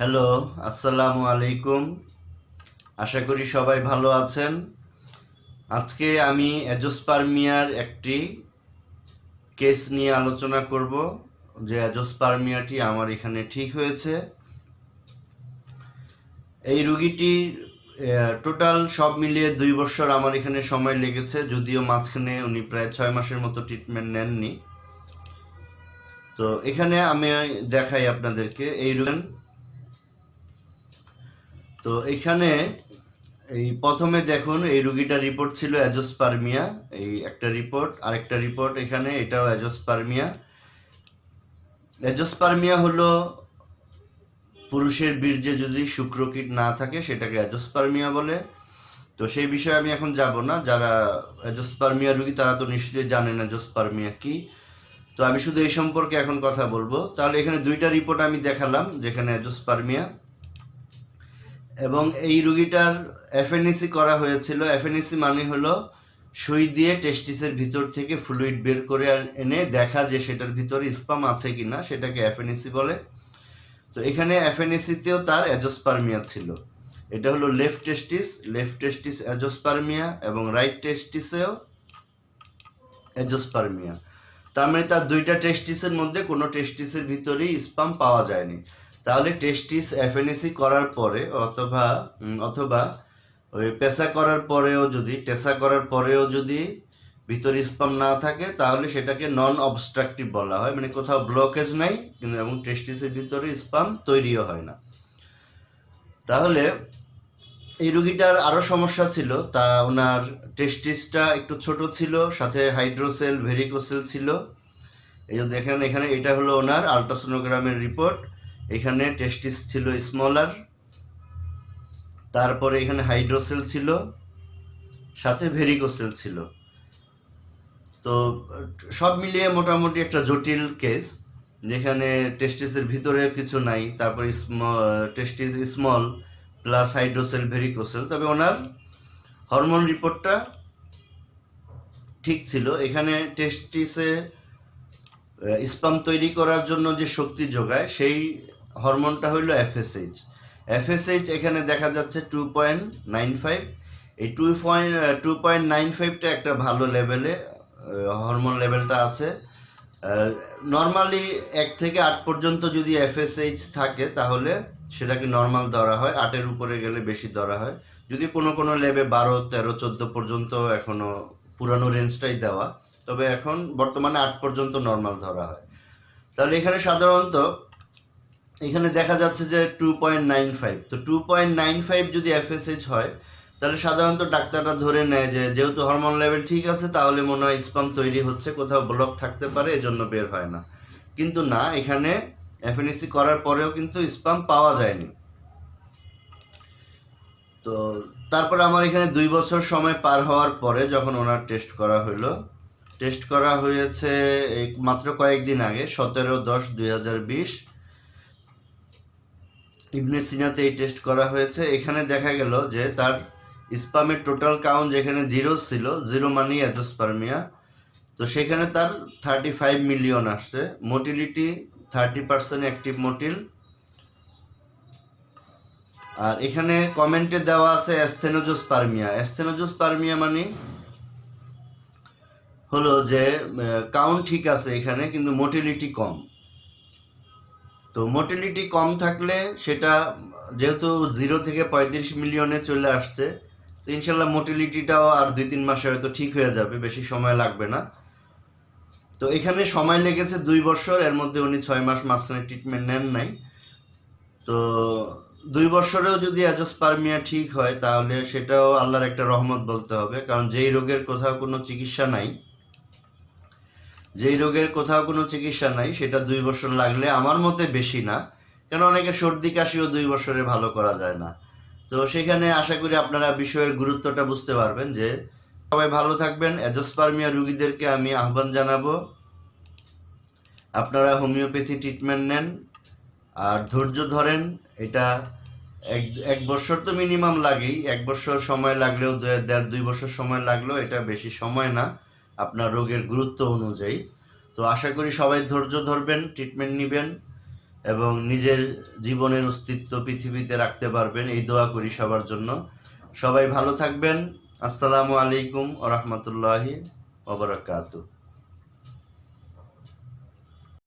Hello আসসালামু আলাইকুম। আশা করি সবাই ভালো আছেন। আজকে আমি অ্যাজোস্পারমিয়ার একটি কেস নিয়ে আলোচনা করব, যে অ্যাজোস্পারমিয়াটি আমার এখানে ঠিক হয়েছে। এই রুগীটির টোটাল সব মিলিয়ে দুই বছর আমার এখানে সময় লেগেছে, যদিও মাঝখানে উনি প্রায় ছয় মাসের মতো ট্রিটমেন্ট নেননি। তো এখানে আমি দেখাই আপনাদেরকে, এই রুগী তো এখানে এই প্রথমে দেখুন, এই রুগীটার রিপোর্ট ছিল অ্যাজোস্পারমিয়া। এই একটা রিপোর্ট আরেকটা রিপোর্ট এখানে, এটাও অ্যাজোস্পারমিয়া। অ্যাজোস্পারমিয়া হলো পুরুষের বীর্যে যদি শুক্রকীট না থাকে, সেটাকে অ্যাজোস্পারমিয়া বলে। তো সেই বিষয়ে আমি এখন যাব না। যারা অ্যাজোস্পারমিয়া রুগী, তারা তো নিশ্চয়ই জানেন অ্যাজোস্পারমিয়া কি। তো আমি শুধু এই সম্পর্কে এখন কথা বলব। তাহলে এখানে দুইটা রিপোর্ট আমি দেখালাম, যেখানে অ্যাজোস্পারমিয়া এবং এই রুগীটার এফএনএসি করা হয়েছিল। এফএনএসি মানে হলো সুই দিয়ে টেস্টিসের ভিতর থেকে ফ্লুইড বের করে এনে দেখা যে সেটার ভিতরে স্পাম আছে কিনা, সেটাকে এফএনএসি বলে। তো এখানে এফএনএসিতেও তার অ্যাজোস্পারমিয়া ছিল। এটা হলো left testis left testis azoospermia এবং রাইট টেস্টিসেও অ্যাজোস্পারমিয়া। তার মানে তার দুইটা টেস্টিসের মধ্যে কোনো টেস্টিসের ভিতরেই স্পাম পাওয়া যায়নি। তাহলে টেস্টিস এফএনএসি করার পরে অথবা অথবা ওই পেশা করার পরেও যদি, টেসা করার পরেও যদি ভিতরে স্পাম না থাকে, তাহলে সেটাকে নন অবস্ট্রাকটিভ বলা হয়। মানে কোথাও ব্লকেজ নাই, কিন্তু এবং টেস্টিসের ভিতরে স্পাম তৈরিও হয় না। তাহলে এই রুগীটার আরও সমস্যা ছিল। তা ওনার টেস্টিসটা একটু ছোট ছিল, সাথে হাইড্রোসেল ভেরিকোসেল ছিল। এই দেখেন, এখানে এটা হলো ওনার আলট্রাসোনোগ্রামের রিপোর্ট এখানে টেস্টিস ছিল স্মলার তারপরে এখানে হাইড্রোসেল ছিল, সাথে ভেরিকোসেল ছিল। তো, সব মিলিয়ে মোটামুটি একটা জটিল কেস যেখানে টেস্টিসের ভিতরে কিছু নাই, তারপরে testis small plus hydrocele varicocele তবে ওনার হরমোন রিপোর্টটা ঠিক ছিল। এখানে টেস্টিসে স্পাম তৈরি করার জন্য যে শক্তি যোগায়, সেই হরমোনটা হইল এফএসএইচ এফএসএইচ এখানে দেখা যাচ্ছে টু পয়েন্ট নাইন ফাইভ এই two point two point nine ফাইভটা একটা ভালো লেভেলে হরমোন লেভেলটা আছে। নর্মালি এক থেকে আট পর্যন্ত যদি এফএসএইচ থাকে, তাহলে সেটাকে নর্মাল ধরা হয়। আটের উপরে গেলে বেশি ধরা হয়। যদি কোনো কোনো লেবে বারো, তেরো, চোদ্দ পর্যন্ত এখনও পুরানো রেঞ্জটাই দেওয়া, তবে এখন বর্তমানে আট পর্যন্ত নর্মাল ধরা হয়। তাহলে এখানে সাধারণত এখানে দেখা যাচ্ছে যে টু পয়েন্ট নাইন ফাইভ তো টু পয়েন্ট নাইন ফাইভ যদি এফএসএইচ হয়, তাহলে সাধারণত ডাক্তাররা ধরে নেয় যে যেহেতু হরমোন লেভেল ঠিক আছে, তাহলে মনে হয় স্পাম তৈরি হচ্ছে, কোথাও ব্লক থাকতে পারে, এজন্য বের হয় না। কিন্তু না, এখানে এফএনএসি করার পরেও কিন্তু স্পাম পাওয়া যায়নি। তো তারপরে আমার এখানে দুই বছর সময় পার হওয়ার পরে যখন ওনার টেস্ট করা হলো টেস্ট করা হয়েছে মাত্র কয়েকদিন আগে, সতেরো দশ দুই হাজার বিশ। ইবনে সিনাতে এই টেস্ট করা হয়েছে। এখানে দেখা গেল যে তার স্পামের টোটাল কাউন্ট যেখানে জিরো ছিল, জিরো মানি অ্যাজোস্পারমিয়া তো সেখানে তার থার্টি ফাইভ মিলিয়ন আসছে। Motility thirty percent active motile আর এখানে কমেন্টে দেওয়া আছে অ্যাস্থেনোজোস্পারমিয়া। অ্যাস্থেনোজোস্পারমিয়া মানে হলো যে কাউন্ট ঠিক আছে এখানে, কিন্তু মোটিলিটি কম। তো মোটিলিটি কম থাকলে সেটা যেহেতু জিরো থেকে পঁয়ত্রিশ মিলিয়নে চলে আসছে, তো ইনশাল্লাহ মোটিলিটিটাও আর দুই তিন মাসে হয়তো ঠিক হয়ে যাবে, বেশি সময় লাগবে না। তো এখানে সময় লেগেছে দুই বছর, এর মধ্যে উনি ছয় মাস মাঝখানে ট্রিটমেন্ট নেন নাই। তো দুই বছরেও যদি অ্যাজোস্পারমিয়া ঠিক হয়, তাহলে সেটাও আল্লাহর একটা রহমত বলতে হবে, কারণ যেই রোগের কোথাও কোনো চিকিৎসা নাই যেই রোগের কোথাও কোনো চিকিৎসা নাই, সেটা দুই বছর লাগলে আমার মতে বেশি না। কেন অনেকে সর্দি, কাশিও দুই বছরে ভালো করা যায় না। তো সেখানে আশা করি আপনারা বিষয়ের গুরুত্বটা বুঝতে পারবেন যে সবাই ভালো থাকবেন। অ্যাজোস্পারমিয়া রুগীদেরকে আমি আহ্বান জানাব। আপনারা হোমিওপ্যাথি ট্রিটমেন্ট নেন আর ধৈর্য ধরেন। এটা এক এক বছর তো মিনিমাম লাগেই। এক বছর সময় লাগলেও, দেড় দুই বছর সময় লাগলেও এটা বেশি সময় না। আপনার রোগের গুরুত্ব অনুযায়ী। তো আশা করি সবাই ধৈর্য ধরবেন ট্রিটমেন্ট নেবেন এবং নিজের জীবনের অস্তিত্ব পৃথিবীতে রাখতে পারবেন। এই দোয়া করি সবার জন্য। সবাই ভালো থাকবেন। আসসালামু আলাইকুম ওরহমতুল্লাহি ওবরাকাতু